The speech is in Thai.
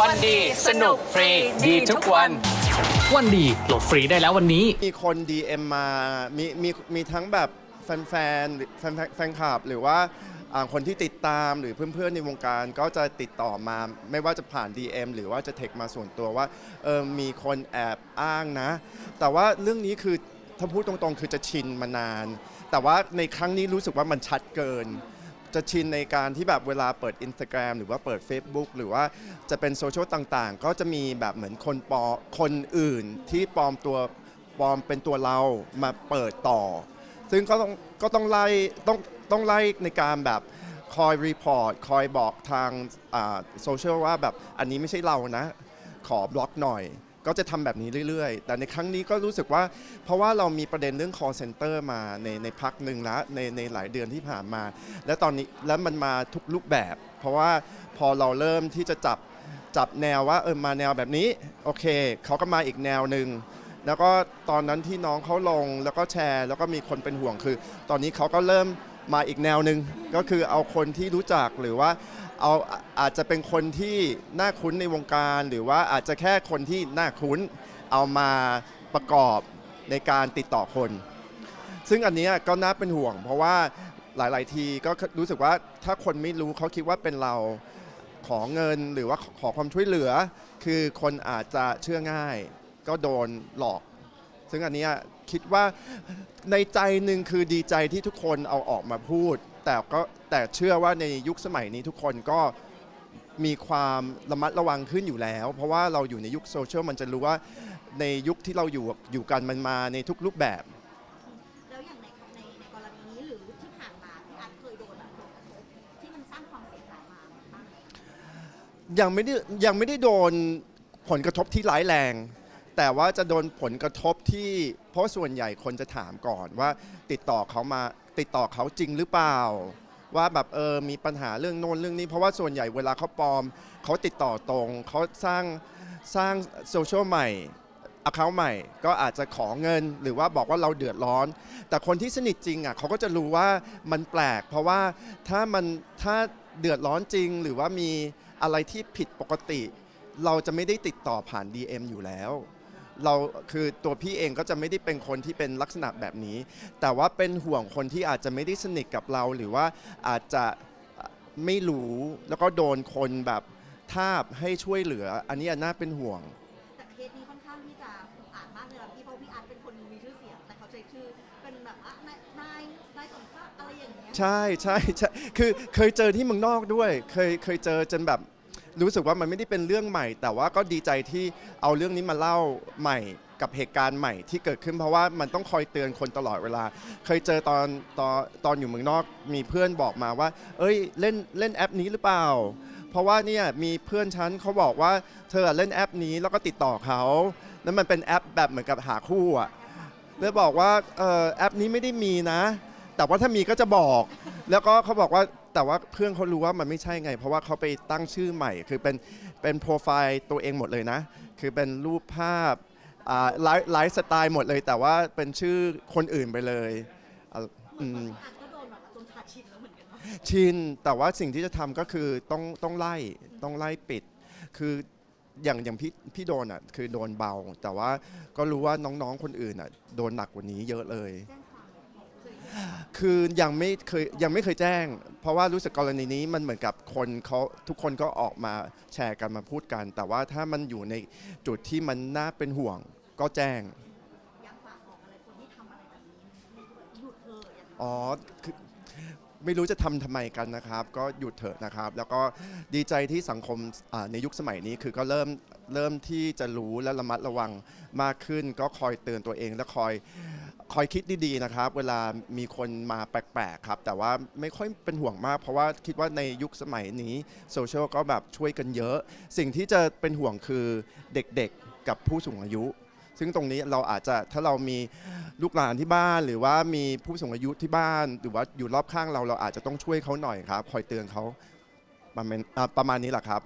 วันดีสนุกฟรีดีทุกวัน วันดีโหลดฟรีได้แล้ววันนี้ มีคน DM มา มีมีมีทั้งแบบแฟนๆหรือแฟนแฟนคลับ หรือว่าอ่าคนที่ติดตามหรือเพื่อนๆในวงการก็จะติดต่อมา ไม่ว่าจะผ่าน DM หรือว่าจะเทคมาส่วนตัวว่าเออมีคนแอบอ้างนะ แต่ว่าเรื่องนี้คือถ้าพูดตรงๆ คือจะชินมานาน แต่ว่าในครั้งนี้รู้สึกว่ามันชัดเกิน จะชินในการที่แบบเวลาเปิด Instagram หรือว่าเปิด Facebook หรือว่าจะเป็นโซเชียลต่างๆ ก็จะมีแบบเหมือนคนปลอคนอื่นที่ปลอมตัวปลอมเป็นตัวเรามาเปิดต่อ ซึ่งก็ต้องก็ต้องไล่ต้องต้องไล่ในการแบบคอยรีพอร์ตคอยบอกทางโซเชียลว่าแบบอันนี้ไม่ใช่เรานะ ขอบล็อกหน่อย ก็จะทำแบบนี้เรื่อยๆ แต่ในครั้งนี้ก็รู้สึกว่า เพราะว่าเรามีประเด็นเรื่อง call center มาในในพักหนึ่งแล้วในในหลายเดือนที่ผ่านมา และตอนนี้แล้วมันมาทุกรูปแบบ เพราะว่าพอเราเริ่มที่จะจับจับแนวว่าเออมาแนวแบบนี้โอเคเขาก็มาอีกแนวหนึ่งแล้วก็ตอนนั้นที่น้องเขาลงแล้วก็แชร์ แล้วก็มีคนเป็นห่วงคือ ตอนนี้เขาก็เริ่มมาอีกแนวหนึ่งก็คือเอาคนที่รู้จักหรือว่า เอาอาจจะเป็นคนที่น่าคุ้นในวงการ หรือว่าอาจจะแค่คนที่น่าคุ้นเอามาประกอบในการติดต่อคน ซึ่งอันนี้ก็น่าเป็นห่วง เพราะว่าหลาย ๆ ทีก็รู้สึกว่าถ้าคนไม่รู้เขาคิดว่าเป็นเราขอเงินหรือว่าขอความช่วยเหลือ คือคนอาจจะเชื่อง่าย ก็โดนหลอก ซึ่งอันนี้คิดว่าในใจหนึ่งคือดีใจที่ทุกคนเอาออกมาพูด แต่ก็แต่เชื่อว่าในยุคสมัยนี้ทุกคนก็มีความระมัดระวังขึ้นอยู่แล้ว เพราะว่าเราอยู่ในยุคโซเชียลมันจะรู้ว่าในยุคที่เราอยู่อยู่กันมันมาในทุกรูปแบบ แล้วอย่างในในในกรณีนี้หรือที่ผ่านมาที่อาร์ตเคยโดนแบบผลกระทบที่มันสร้างความเสียหายมาบ้างไหมยังไม่ได้ยังไม่ได้โดนผลกระทบที่ร้ายแรง แต่ว่าจะโดนผลกระทบที่เพราะส่วนใหญ่คนจะถามก่อนว่าติดต่อเขามา ติดต่อเขาจริงหรือเปล่า ว่าแบบเออมีปัญหาเรื่องโน้นเรื่องนี้ เพราะว่าส่วนใหญ่เวลาเขาปลอม เขาติดต่อตรง เขาสร้างสร้างโซเชียลใหม่อเคาใหม่ก็อาจจะขอเงิน หรือว่าบอกว่าเราเดือดร้อน แต่คนที่สนิทจริงอะเขาก็จะรู้ว่ามันแปลก เพราะว่าถ้ามันถ้าเดือดร้อนจริง หรือว่ามีอะไรที่ผิดปกติ เราจะไม่ได้ติดต่อผ่าน DM อยู่แล้ว เราคือตัวพี่เองก็จะไม่ได้เป็นคนที่เป็นลักษณะแบบนี้ แต่ว่าเป็นห่วงคนที่อาจจะไม่ได้สนิทกับเรา หรือว่าอาจจะไม่รู้แล้วก็โดนคนแบบทาบให้ช่วยเหลือ อันนี้น่าเป็นห่วง แต่เคสนี้ค่อนข้างที่จะอุกอาจมากเลยนะพี่เพราะพี่อาร์ตเป็นคนมีชื่อเสียงแต่เขาใช้ชื่อเป็นแบบว่านายนายนายสมศักดิ์อะไรอย่างเงี้ย ใช่ใช่ใช่คือเคยเจอที่เมืองนอกด้วย เคยเคยเจอจนแบบ รู้สึกว่ามันไม่ได้เป็นเรื่องใหม่ แต่ว่าก็ดีใจที่เอาเรื่องนี้มาเล่าใหม่กับเหตุการณ์ใหม่ที่เกิดขึ้นเพราะว่ามันต้องคอยเตือนคนตลอดเวลา เคยเจอตอนตอนตอนอยู่เมืองนอกมีเพื่อนบอกมาว่า เอ้ยเล่นเล่นแอปนี้หรือเปล่า เพราะว่าเนี่ยมีเพื่อนฉันเขาบอกว่าเธอเล่นแอปนี้แล้วก็ติดต่อเขาแล้วมันเป็นแอปแบบเหมือนกับหาคู่อะแล้วบอกว่าเออแอปนี้ไม่ได้มีนะ แต่ว่าถ้ามีก็จะบอก แล้วก็เขาบอกว่า แต่ว่าเพื่อนเขารู้ว่ามันไม่ใช่ไง เพราะว่าเขาไปตั้งชื่อใหม่ คือเป็นเป็นโปรไฟล์ตัวเองหมดเลยนะ คือเป็นรูปภาพอ่าไลฟ์ไลฟ์สไตล์หมดเลย แต่ว่าเป็นชื่อคนอื่นไปเลยอะอืมอาร์ตก็โดนแบบจนขาดชินแล้วเหมือนกันเนาะชินแต่ว่าสิ่งที่จะทำก็คือต้องต้องไล่ต้องไล่ปิด คืออย่างอย่างพี่พี่โดนอะคือโดนเบา แต่ว่าก็รู้ว่าน้องๆคนอื่นอะโดนหนักกว่านี้เยอะเลย แจ้ง ความเคยคือยังไม่เคยยังไม่เคยแจ้ง เพราะว่ารู้สึกกรณีนี้มันเหมือนกับคนเขาทุกคนก็ออกมาแชร์กันมาพูดกัน แต่ว่าถ้ามันอยู่ในจุดที่มันน่าเป็นห่วงก็แจ้ง อยากฝากบอกอะไรคนที่ทำอะไรแบบนี้หยุดเถอะอย่าทำอ๋อคือไม่รู้จะทำทำไมกันนะครับ ก็หยุดเถอะนะครับ แล้วก็ดีใจที่สังคมอ่าในยุคสมัยนี้คือก็เริ่มเริ่มที่จะรู้และระมัดระวังมากขึ้น ก็คอยเตือนตัวเองและคอย คอยคิดดีๆนะครับ เวลามีคนมาแปลกๆครับ แต่ว่าไม่ค่อยเป็นห่วงมาก เพราะว่าคิดว่าในยุคสมัยนี้โซเชียลก็แบบช่วยกันเยอะ สิ่งที่จะเป็นห่วงคือเด็กๆกับผู้สูงอายุ ซึ่งตรงนี้เราอาจจะถ้าเรามีลูกหลานที่บ้าน หรือว่ามีผู้สูงอายุที่บ้าน หรือว่าอยู่รอบข้างเราเราอาจจะต้องช่วยเขาหน่อยครับ คอยเตือนเขาประมาณอ่าประมาณนี้แหละครับ